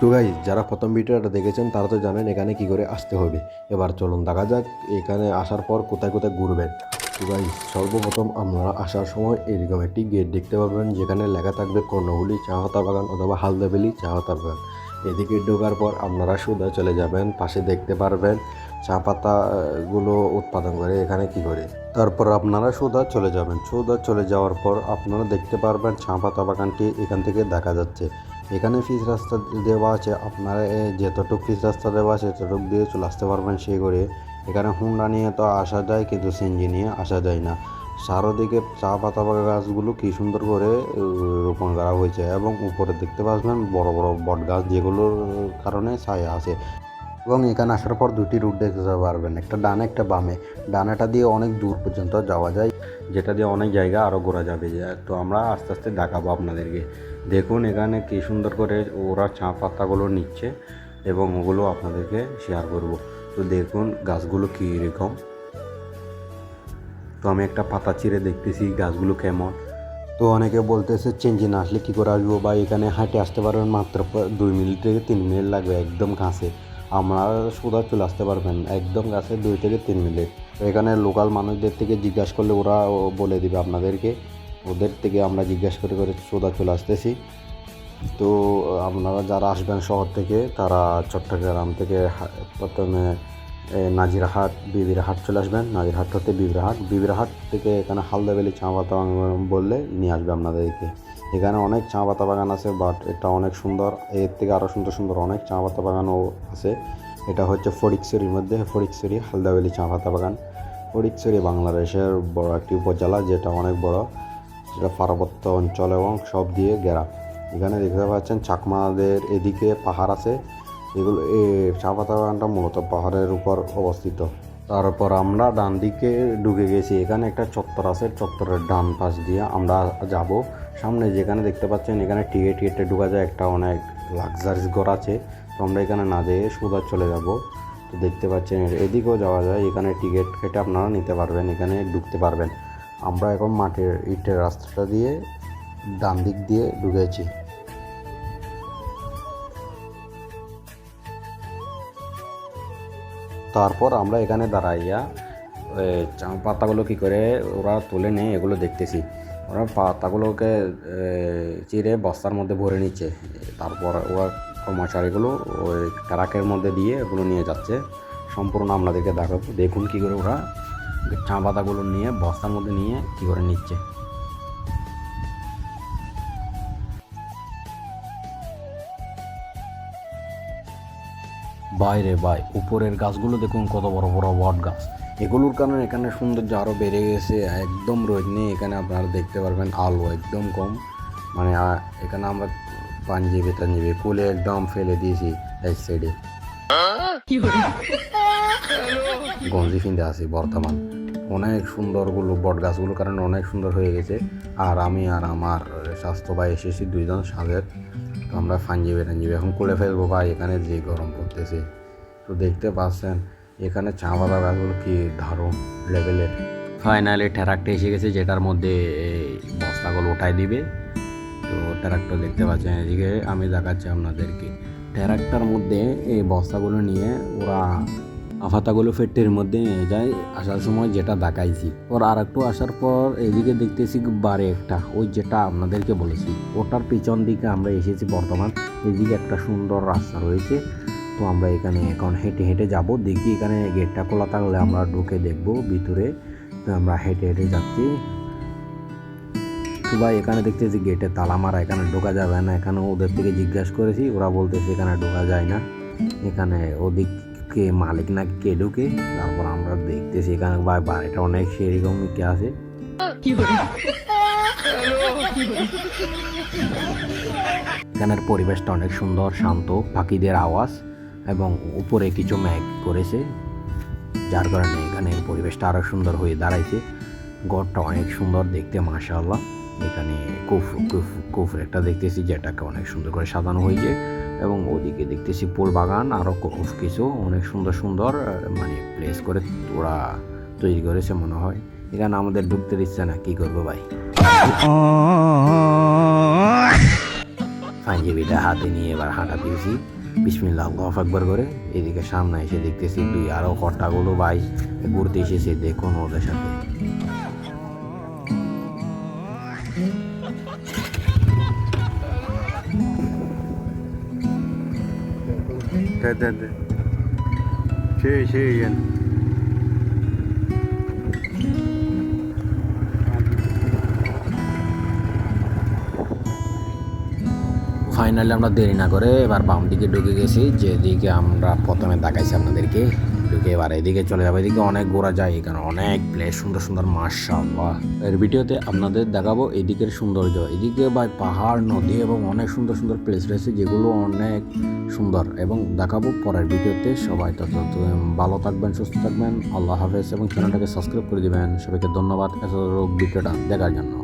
তো গাই যারা প্রথম ভিডিওটা দেখেছেন, তারা তো জানেন এখানে কি করে আসতে হবে। এবার চলুন দেখা যাক এখানে আসার পর কোথায় কোথায় ঘুরবেন। তো গাই সর্বপ্রথম আপনারা আসার সময় এরকম একটি গেট দেখতে পারবেন যেখানে লেখা থাকবে কর্ণহুলি চা পাতা বাগান অথবা হালদাবেলি চা পাতা বাগান। এদিকে ঢোকার পর আপনারা সোজা চলে যাবেন, পাশে দেখতে পারবেন চা পাতাগুলো উৎপাদন করে এখানে কি করে। তারপর আপনারা সোজা চলে যাবেন। সোজা চলে যাওয়ার পর আপনারা দেখতে পারবেন চা পাতা বাগানটি এখান থেকে দেখা যাচ্ছে। এখানে ফিস রাস্তা দেওয়া আছে, আপনারা যতটুকু ফিস রাস্তা দেওয়া আছে ততটুকু দিয়ে চলে আসতে পারবেন সেই করে। এখানে হুন্ডা নিয়ে তো আসা যায়, কিন্তু সিএনজি নিয়ে আসা যায় না। চারোদিকে চা পাতা গাছগুলো কী সুন্দর করে রোপণ করা হয়েছে এবং উপরে দেখতে পাচ্ছেন বড় বড় বট গাছ যেগুলোর কারণে ছায়া আছে। এবং এখানে আসার পর দুটি রুট দেখতে পারবেন, একটা ডানে একটা বামে। ডানাটা দিয়ে অনেক দূর পর্যন্ত যাওয়া যায়। যেটা দিয়ে অনেক জায়গা আরও ঘোরা যাবে। তো আমরা আস্তে আস্তে দেখাবো আপনাদেরকে। দেখুন এখানে কি সুন্দর করে ওরা চা পাতাগুলো নিচ্ছে এবং ওগুলো আপনাদেরকে শেয়ার করব। তো দেখুন গাছগুলো কীরকম তো আমি একটা পাতা চিরে দেখতেছি গাছগুলো কেমন। তো অনেকে বলতেছে, চেঞ্জে না আসলে কী করে আসব? বা এখানে হাঁটে আসতে পারবেন মাত্র দুই মিনিট থেকে তিন মিনিট লাগবে একদম কাছে। আমরা সোজা চলে আসতে পারবেন, একদম কাছে দুই থেকে তিন মিনিট। তো এখানে লোকাল মানুষদের থেকে জিজ্ঞাসা করলে ওরা বলে দিবে আপনাদেরকে। ওদের থেকে আমরা জিজ্ঞাসা করে করে সোজা চলে আসতেছি। তো, আপনারা যারা আসবেন শহর থেকে, তারা চট্টগ্রাম থেকে প্রথমে নাজিরহাট, বিবিরহাট চলে আসবেন। নাজিরহাট হতে বিবিরহাট। বিবিরহাট থেকে এখানে হালদাবেলি চা পাতা বাগান বললে নিয়ে আসবে আপনাদেরকে। এখানে অনেক চা পাতা বাগান আছে বাট এটা অনেক সুন্দর। এর থেকে আরও সুন্দর সুন্দর অনেক চা পাতা বাগানও আছে। এটা হচ্ছে ফটিকছড়ির মধ্যে ফটিকছড়ি হালদাবেলি চা পাতা বাগান। ফটিকছড়ি বাংলাদেশের বড় একটি উপজেলা, যেটা অনেক বড়। যেটা পার্বত্য অঞ্চল এবং সব দিয়ে ঘেরা। এখানে দেখতে পাচ্ছেন চাকমাদের এদিকে পাহাড় আছে। এগুলো এই চা পাতা বাগানটা মূলত পাহাড়ের উপর অবস্থিত। তারপর আমরা ডান দিকে ঢুকে গেছি। এখানে একটা চত্বর আছে, চত্বরের ডান পাশ দিয়ে আমরা যাব। সামনে যেখানে দেখতে পাচ্ছেন, এখানে টিকে টিকেটে ঢুকা যায় একটা অনেক লাক্সারিস ঘর আছে। তো আমরা এখানে না যেয়ে সোজা চলে যাব। তো দেখতে পাচ্ছেন এদিকেও যাওয়া যায়। এখানে টিকিট কেটে আপনারা নিতে পারবেন, এখানে ঢুকতে পারবেন। আমরা এখন মাটির ইটের রাস্তাটা দিয়ে ডান দিক দিয়ে ঢুকেছি। তারপর আমরা এখানে দাঁড়াইয়া পাতাগুলো কী করে ওরা তুলে নেয় এগুলো দেখতেছি। ওরা পাতাগুলোকে চিরে বস্তার মধ্যে ভরে নিচ্ছে। তারপর ওরা কর্মচারীগুলো ওই ট্রাকের মধ্যে দিয়ে এগুলো নিয়ে যাচ্ছে। সম্পূর্ণ আপনাদেরকে দেখাবো। দেখুন কী করে ওরা চা পাতাগুলো নিয়ে বস্তার মধ্যে নিয়ে কী করে নিচ্ছে। বাইরে বাই উপরের গাছগুলো দেখুন কত বড় বড় বট গাছ। এগুলোর কারণে এখানে সৌন্দর্য আরও বেড়ে গেছে। একদম রোদ নেই এখানে আপনারা দেখতে পারবেন আলো একদম কম। মানে এখানে আমরা পাঞ্জিবি তাঞ্জিবি কুলে একদম ফেলে দিয়েছি এক সাইডে গঞ্জি ফিন্দে আছি বর্তমান। অনেক সুন্দরগুলো বট গাছগুলো কারণ অনেক সুন্দর হয়ে গেছে। আর আমি আর আমার স্বাস্থ্য ভাই এসেছি, দুইজন সাজের তো আমরা ফাঞ্জিবে টাঞ্জিবে এখন কোলে ফেলব ভাই, এখানে যে গরম পড়তেছে। তো দেখতে পাচ্ছেন, এখানে চা পাতা গাছগুলো কি দারুণ লেভেলের ফাইনালি ট্রাকটা এসে গেছে, যেটার মধ্যে বস্তাগুলো উঠাই দিবে। তো ট্রাক্টর দেখতে পাচ্ছেন, এদিকে আমি দেখাচ্ছি আপনাদেরকে। ট্রাক্টর মধ্যে এই বস্তাগুলো নিয়ে ওরা আফাতাগুলো ফ্যাক্টরির মধ্যে নিয়ে যায়, আসার সময় যেটা দেখাইছি। ওর আর একটু আসার পর এদিকে দেখতেছি বারে একটা, ওই যেটা আপনাদেরকে বলেছি। ওটার পিছন দিকে আমরা এসেছি বর্তমান এদিকে একটা সুন্দর রাস্তা রয়েছে। তো আমরা এখানে এখন হেঁটে হেঁটে যাব, দেখি এখানে গেটটা খোলা থাকলে আমরা ঢুকে দেখব ভিতরে। তো আমরা হেঁটে হেঁটে যাচ্ছি। তো ভাই, এখানে দেখতেছি গেটে তালা মারা, এখানে ঢোকা যাবে না। এখানে ওদের থেকে জিজ্ঞাসা করেছি, ওরা বলতেছে এখানে ঢোকা যায় না। এখানে ওদিকে মালিক না কে ঢুকে, তারপর আমরা দেখতেছি এখানে বাড়িটা অনেক সেরকম কে আছে। এখানের পরিবেশটা অনেক সুন্দর, শান্ত, পাখিদের আওয়াজ এবং উপরে কিছু মেঘ করেছে, যার কারণে এখানে পরিবেশটা আরও সুন্দর হয়ে দাঁড়াইছে। ঘরটা অনেক সুন্দর দেখতে, মাশাআল্লাহ। এখানে কুফ কুফ কুফর একটা দেখতেছি যেটাকে অনেক সুন্দর করে সাজানো হয়েছে। এবং ওদিকে দেখতেছি ফুল বাগান আরও কিছু অনেক সুন্দর সুন্দর মানে প্লেস করে ওরা তৈরি করেছে মনে হয়। এখানে আমাদের ঢুকতে দিচ্ছে না, কি করব ভাই? পাঞ্জাবিটা হাতে নিয়ে এবার হাঁটা দিয়েছি। বিসমিল্লা আল্লাহ একবার করে এদিকে সামনে এসে দেখতেছি দুই আরও কটাগুলো ভাই ঘুরতে এসেছে, দেখুন ওদের সাথে। দে ফাইনালি আমরা দেরি না করে এবার বাম দিকে ঢুকে গেছি। যেদিকে আমরা প্রথমে তাকাইছি আপনাদেরকে। ঢুকে এবার এদিকে চলে যাব, এদিকে অনেক ঘোরা যায় এখানে, অনেক প্লেস সুন্দর সুন্দর মাশাআল্লাহ। এর ভিডিওতে আপনাদের দেখাবো এদিকের সৌন্দর্য, এদিকে ভাই পাহাড়, নদী এবং অনেক সুন্দর সুন্দর প্লেস রয়েছে যেগুলো অনেক সুন্দর এবং দেখাবো পরের ভিডিওতে। সবাই তত ভালো থাকবেন, সুস্থ থাকবেন, আল্লাহ হাফেজ এবং চ্যানেলটাকে সাবস্ক্রাইব করে দিবেন। সবাইকে ধন্যবাদ, এত ভিডিওটা দেখার জন্য।